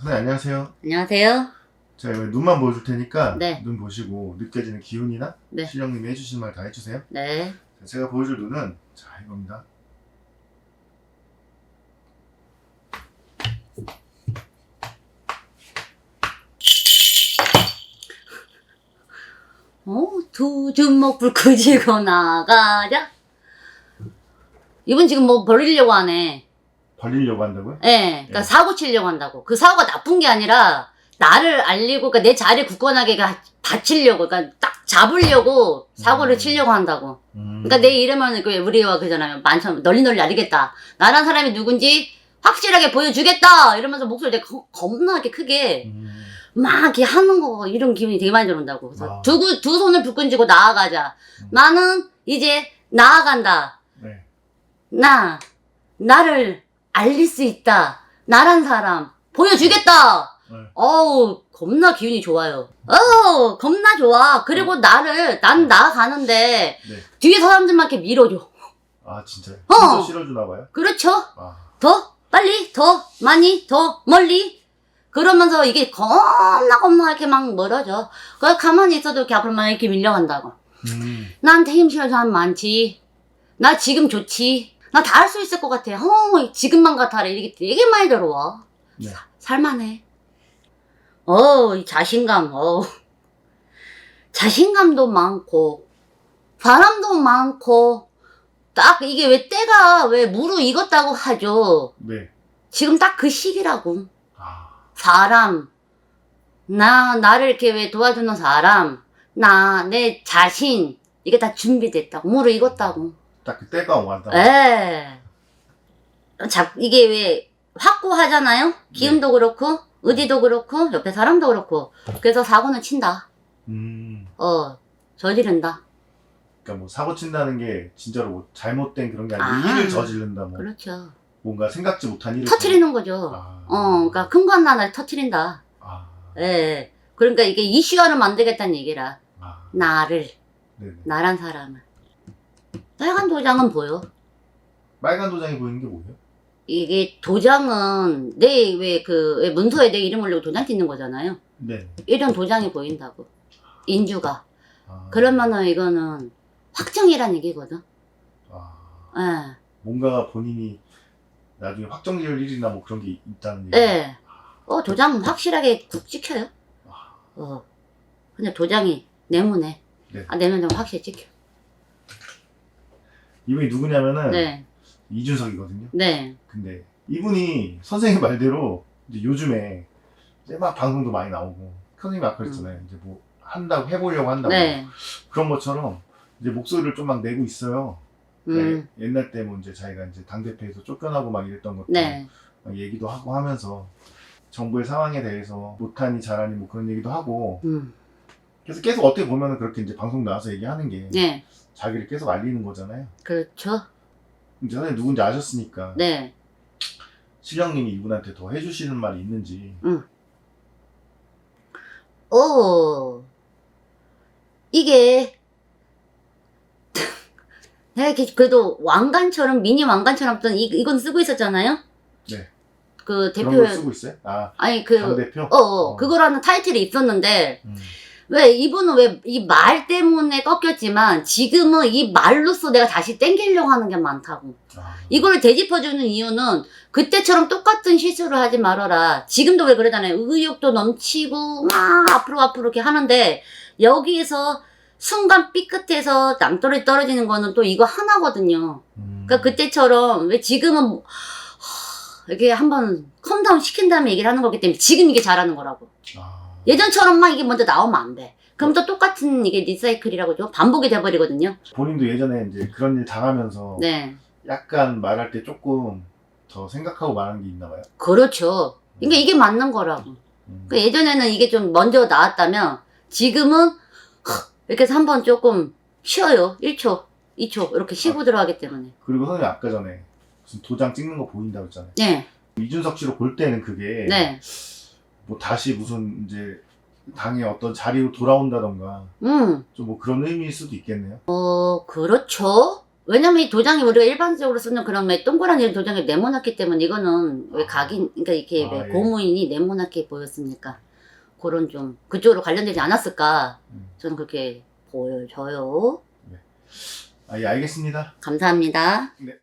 선생님 안녕하세요. 안녕하세요. 제가 이번에 눈만 보여줄 테니까 네. 눈 보시고 느껴지는 기운이나 네. 실령님이 해주신 말 다 해주세요. 네. 자, 제가 보여줄 눈은 자 이겁니다. 어, 두 주먹 불 끄지고 나가자. 이분 지금 뭐 버리려고 하네. 벌리려고 한다고요? 예. 그러니까 예. 사고 치려고 한다고. 그 사고가 나쁜 게 아니라 나를 알리고 그러니까 내 자리 굳건하게 가- 받치려고 그러니까 딱 잡으려고 사고를 음. 치려고 한다고. 음. 그러니까 내 이름은 그 우리와 그잖아요. 많잖아. 널리 널리 알리겠다. 나란 사람이 누군지 확실하게 보여주겠다. 이러면서 목소리 되게 겁- 겁나게 크게 음. 막 이렇게 하는 거 이런 기분이 되게 많이 들어온다고. 그래서 아. 두, 구- 두 손을 불끈 쥐고 나아가자. 음. 나는 이제 나아간다. 네. 나 나를 알릴 수 있다. 나란 사람 보여주겠다. 네. 어우 겁나 기운이 좋아요. 어우 겁나 좋아. 그리고 나를 난 나아가는데 네. 뒤에 사람들만 이렇게 밀어줘. 아 진짜요? 어. 힘도 실어주나 봐요? 그렇죠? 아. 더 빨리 더 많이 더 멀리 그러면서 이게 겁나 겁나 이렇게 막 멀어져. 그 가만히 있어도 이렇게 앞으로만 이렇게 밀려간다고. 음. 나한테 힘 실어준 사람 많지. 나 지금 좋지. 나 다 할 수 있을 것 같아. 어, 지금만 같아라. 이게 되게 많이 들어와. 네. 살만해. 어, 이 자신감, 어. 자신감도 많고, 바람도 많고, 딱 이게 왜 때가 왜 무르익었다고 하죠. 네. 지금 딱 그 시기라고. 아. 사람, 나, 나를 이렇게 왜 도와주는 사람, 나, 내 자신, 이게 다 준비됐다고. 무르익었다고. 딱 그 때가 왔다. 에. 자, 이게 왜 확고하잖아요? 기음도 그렇고, 의지도 그렇고, 옆에 사람도 그렇고. 그래서 사고는 친다. 음. 어, 저지른다. 그러니까 뭐 사고 친다는 게 진짜로 뭐 잘못된 그런 게 아니고 아. 일을 저지른다 뭐 그렇죠. 뭔가 생각지 못한 일을 터트리는 거죠. 아. 어, 그러니까 큰 거 하나를 터트린다. 아. 예. 그러니까 이게 이슈화를 만들겠다는 얘기라. 아. 나를, 네네. 나란 사람을. 빨간 도장은 보여. 빨간 도장이 보이는 게 뭐예요? 이게 도장은 내 왜 그 문서에 내 이름 올리고 도장 찍는 거잖아요. 네. 이런 도장이 보인다고. 인주가. 아. 그러면은 이거는 확정이란 얘기거든. 아. 예. 뭔가 본인이 나중에 확정될 일이나 뭐 그런 게 있다는 얘기. 예. 어, 도장 확실하게 국 찍혀요. 아. 어. 근데 도장이 내문에. 네. 아, 내면은 확실히 찍혀. 이분이 누구냐면은 네. 이준석이거든요. 네. 근데 이분이 선생님 말대로 이제 요즘에 이제 막 방송도 많이 나오고 선생님이 아까 그랬잖아요. 이제 뭐 한다고 해보려고 한다고 음. 네. 그런 것처럼 이제 목소리를 좀 막 내고 있어요. 음. 네, 옛날 때 뭐 이제 자기가 이제 당 대표에서 쫓겨나고 막 이랬던 것도 네. 막 얘기도 하고 하면서 정부의 상황에 대해서 못하니 잘하니 뭐 그런 얘기도 하고 음. 그래서 계속 어떻게 보면은 그렇게 이제 방송 나와서 얘기하는 게 네. 자기를 계속 알리는 거잖아요. 그렇죠. 선생님 누군지 아셨으니까 네. 실령님이 이분한테 더 해주시는 말이 있는지 오. 이게 내가 이렇게 그래도 왕관처럼 미니 왕관처럼 어떤 이, 이건 쓰고 있었잖아요. 네. 그 그런 대표 걸 쓰고 있어요? 아, 아니 그당 대표? 어, 어, 그거라는 타이틀이 있었는데 음. 왜 이분은 왜 이 말 때문에 꺾였지만 지금은 이 말로써 내가 다시 땡기려고 하는 게 많다고. 아, 이걸 되짚어주는 이유는 그때처럼 똑같은 실수를 하지 말아라. 지금도 왜 그러잖아요. 의욕도 넘치고 막 앞으로 앞으로 이렇게 하는데 여기에서 순간 삐끗해서 남떨이 떨어지는 거는 또 이거 하나거든요. 음. 그러니까 그때처럼 왜 지금은 뭐, 하, 이렇게 한번 컴다운 시킨 다음에 얘기를 하는 거기 때문에 지금 이게 잘하는 거라고. 아, 예전처럼 막 이게 먼저 나오면 안 돼. 그럼 또 똑같은 이게 리사이클이라고 죠 반복이 돼버리거든요. 본인도 예전에 이제 그런 일 당하면서 네. 약간 말할 때 조금 더 생각하고 말하는 게 있나 봐요. 그렇죠. 그러니까 이게 맞는 거라고. 음. 그러니까 예전에는 이게 좀 먼저 나왔다면 지금은 헉, 이렇게 해서 한번 조금 쉬어요. 1초, 2초 이렇게 쉬고 들어가기 때문에. 그리고 선생님 아까 전에 무슨 도장 찍는 거 보인다고 했잖아요. 네. 이준석 씨로 볼 때는 그게 네. 뭐 다시 무슨 이제 당의 어떤 자리로 돌아온다던가 음. 좀 뭐 그런 의미일 수도 있겠네요. 어, 그렇죠. 왜냐면 이 도장이 우리가 일반적으로 쓰는 그런 왜 동그라미 도장이 네모나기 때문에 이거는 왜 각인, 그러니까 이렇게 아, 왜 예. 고무인이 네모나게 보였습니까? 그런 좀 그쪽으로 관련되지 않았을까? 음. 저는 그렇게 보여져요. 아, 예, 알겠습니다. 감사합니다. 네.